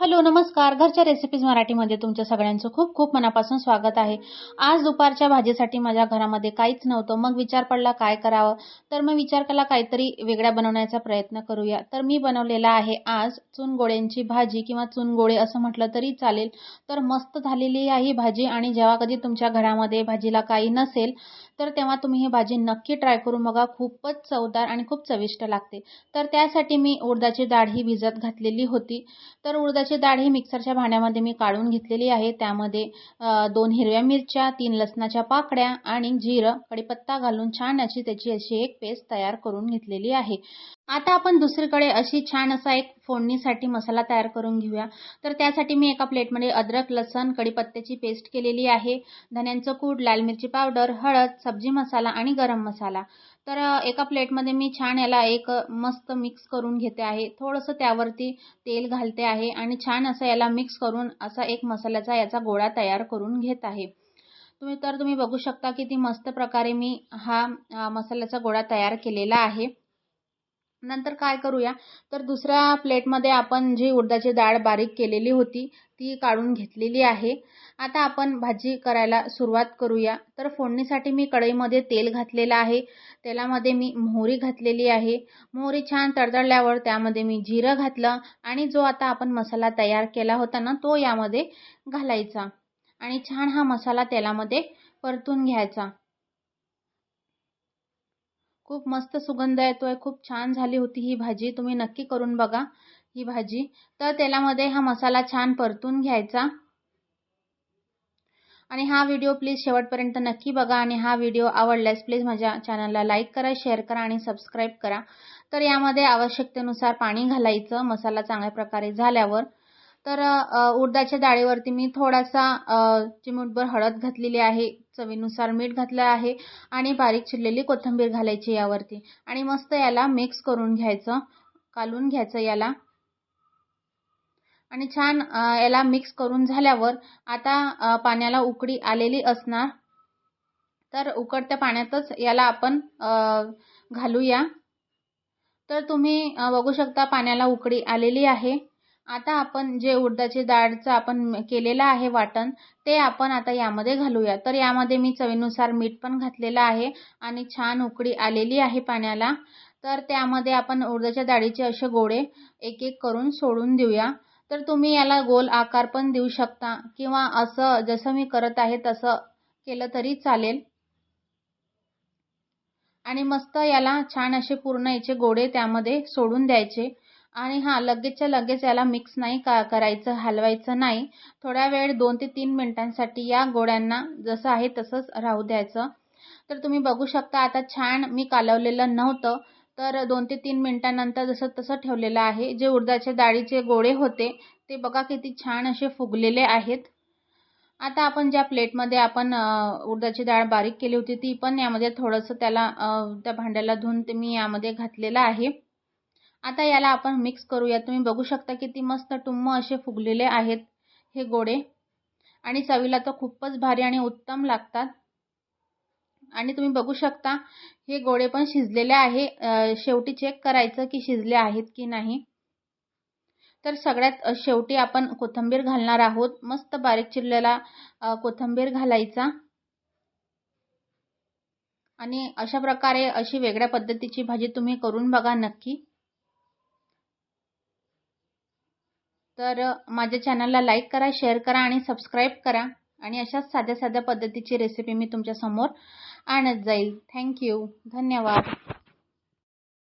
Hello नमस्कार. घरच्या recipes मराठीमध्ये तुमच्या सगळ्यांचं खूप खूप मनापासून स्वागत आहे. आज दुपारच्या भाजीसाठी माझ्या घरामध्ये काहीच नव्हतं. मग विचार पडला काय करावं? तर मग विचार केला काहीतरी वेगळ्या बनवण्याचा प्रयत्न करूया. तर मी बनवलेला आहे आज चुनगोळ्यांची भाजी किंवा चुनगोळे असं म्हटलं तरी चालेल. तर मस्त झालेली आहे ही भाजी आणि जेव्हा कधी तुमच्या घरामध्ये भाजीला काही नसेल तर तेव्हा तुम्ही ही भाजी नक्की ट्राय करून बघा. खूपच चवदार आणि खूप चविष्ट लागते. तर त्यासाठी मी उडदाची डाळ ही भिजत घातलेली होती. तर उडदाची डाळ ही मिक्सरच्या भांड्यामध्ये मी काढून घेतलेली आहे. त्यामध्ये दोन हिरव्या मिरच्या तीन लसणाच्या पाकड्या आणि जिरं कढीपत्ता घालून छान अशी त्याची अशी एक पेस्ट तयार करून घेतलेली आहे. आता आपण दुसरीकडे अशी छान असा एक फोडणीसाठी मसाला तयार करून घेऊया. तर त्यासाठी मी एका प्लेटमध्ये अद्रक लसण कढीपत्त्याची पेस्ट केलेली आहे. धन्यांचं कूड लाल मिरची पावडर हळद सब्जी मसाला आणि गरम मसाला. तर एका प्लेटमध्ये मी छान याला एक मस्त मिक्स करून घेते आहे. थोडंसं त्यावरती तेल घालते आहे आणि छान असं याला मिक्स करून असा एक मसाल्याचा याचा गोळा तयार करून घेत आहे. तुम्ही तर तुम्ही बघू शकता किती मस्त प्रकारे मी हा मसाल्याचा गोळा तयार केलेला आहे. नंतर काय करूया? तर दुसऱ्या प्लेटमध्ये आपण जी उडदाची डाळ बारीक केलेली होती ती काढून घेतलेली आहे. आता आपण भाजी करायला सुरुवात करूया. तर फोडणीसाठी मी कढईमध्ये तेल घातलेलं आहे. तेलामध्ये मी मोहरी घातलेली आहे. मोहरी छान तडतडल्यावर त्यामध्ये मी जिरं घातलं आणि जो आता आपण मसाला तयार केला होता ना तो यामध्ये घालायचा. आणि छान हा मसाला तेलामध्ये परतून घ्यायचा. खूप मस्त सुगंध येतोय खूप छान झाली होती ही भाजी तुम्ही नक्की करून बघा ही भाजी. तर तेलामध्ये हा मसाला छान परतून घ्यायचा. आणि हा व्हिडिओ प्लीज शेवटपर्यंत नक्की बघा आणि हा व्हिडिओ आवडल्यास प्लीज माझ्या चॅनलला लाईक करा शेअर करा आणि सबस्क्राईब करा. तर यामध्ये आवश्यकतेनुसार पाणी घालायचं मसाला चांगल्या प्रकारे झाल्यावर तर उडदाच्या डाळीवरती मी थोडासा चिमूटभर हळद घातलेली आहे चवीनुसार मीठ घातलं आहे आणि बारीक चिरलेली कोथिंबीर घालायची यावरती. आणि मस्त याला मिक्स करून घ्यायचं कालून घ्यायचं याला. आणि छान याला मिक्स करून झाल्यावर आता पाण्याला उकडी आलेली असणार. तर उकडत्या पाण्यातच याला आपण घालूया. तर तुम्ही बघू शकता पाण्याला उकडी आलेली आहे. आता आपण जे उडदाची डाळचं आपण केलेलं आहे वाटण ते आपण आता यामध्ये घालूया. तर यामध्ये मी चवीनुसार मीठ पण घातलेलं आहे आणि छान उकडी आलेली आहे पाण्याला. तर त्यामध्ये आपण उडदाच्या डाळीचे असे गोळे एक एक करून सोडून देऊया. तर तुम्ही याला गोल आकार पण देऊ शकता किंवा असं जसं मी करत आहे तसं केलं तरी चालेल. आणि मस्त याला छान असे पूर्ण याचे गोळे त्यामध्ये सोडून द्यायचे. आणि हां लगेचच्या लगेच याला मिक्स नाही का करायचं हलवायचं नाही. थोड्या वेळ दोन ते तीन मिनिटांसाठी या गोळ्यांना जसं आहे तसंच राहू द्यायचं. तर तुम्ही बघू शकता आता छान मी कालवलेलं नव्हतं तर दोन ते तीन मिनिटांनंतर जसं तसं ठेवलेलं आहे. जे उडदाच्या डाळीचे गोळे होते ते बघा किती छान असे फुगलेले आहेत. आता आपण ज्या प्लेटमध्ये आपण उडदाची डाळ बारीक केली होती ती पण यामध्ये थोडंसं त्याला त्या भांड्याला धुवून ते मी यामध्ये घातलेलं आहे. आता याला आपण मिक्स करूया. तुम्ही बघू शकता किती मस्त टुम्म असे फुगलेले आहेत हे गोडे. आणि चवीला तर खूपच भारी आणि उत्तम लागतात. आणि तुम्ही बघू शकता हे गोडे पण शिजलेले आहे. शेवटी चेक करायचं की शिजले आहेत की नाही. तर सगळ्यात शेवटी आपण कोथिंबीर घालणार आहोत. मस्त बारीक चिरलेला कोथिंबीर घालायचा. आणि अशा प्रकारे अशी वेगळ्या पद्धतीची भाजी तुम्ही करून बघा नक्की. तर माझ्या चॅनलला लाईक करा शेअर करा आणि सबस्क्राईब करा. आणि अशाच साध्या साध्या पद्धतीची रेसिपी मी तुमच्यासमोर आणत जाईल. थँक्यू धन्यवाद.